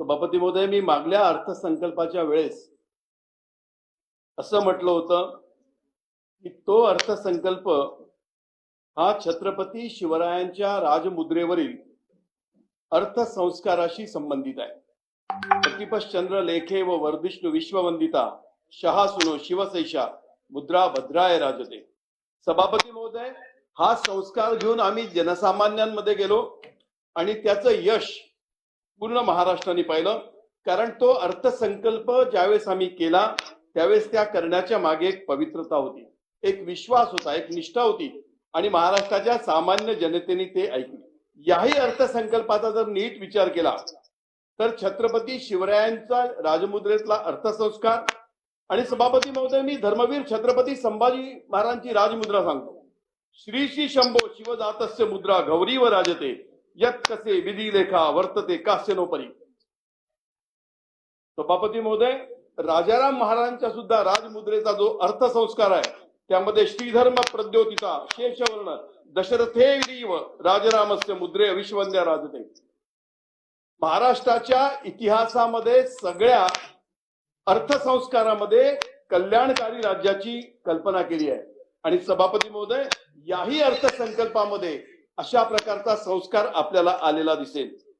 बापती महोदय मी मागल्या अर्थसंकल्पाच्या वेळेस असं म्हटलं होतं की तो अर्थसंकल्प हा छत्रपती शिवरायांच्या राजमुद्रेवरील अर्थसंस्काराशी संबंधित आहे. प्रतिपश्चंद्र लेखे व वर्धिष्णू विश्ववंदिता शहासुनो शिवसैषा मुद्रा भद्राय राजते सभापती महोदय हा संस्कार घेऊन आम्ही जनसामान्यांमध्ये गेलो आणि त्याचं यश पूर्ण महाराष्ट्राने पाहिलं. कारण तो अर्थसंकल्प ज्यावेळेस आम्ही केला त्यावेळेस त्या करण्याच्या मागे एक पवित्रता होती. एक विश्वास होता एक निष्ठा होती. आणि महाराष्ट्राच्या सामान्य जनतेने ते ऐकले. याही अर्थसंकल्पाचा जर नीट विचार केला तर छत्रपती शिवरायांचा राजमुद्रेतला अर्थसंस्कार आणि सभापती महोदय मी धर्मवीर छत्रपती संभाजी महाराजांची राजमुद्रा सांगतो. श्री श्री शंभो शिवदातस्य मुद्रा गौरी व राजते. यत कसे विधी लेखा वर्तते कास्यनोपरी सभापती महोदय राजाराम महाराजांच्या सुद्धा राजमुद्रेचा जो अर्थसंस्कार आहे त्यामध्ये श्रीधर्म प्रद्योतिता शेषवर्ण दशरथे ग्रीव राजरामस्य मुद्रे विश्वंद्या राजते. महाराष्ट्राच्या इतिहासामध्ये सगळ्या अर्थसंस्कारामध्ये कल्याणकारी राज्याची कल्पना केली आहे. आणि सभापती महोदय याही अर्थसंकल्पामध्ये अशा प्रकारचा संस्कार आपल्याला आलेला दिसेल.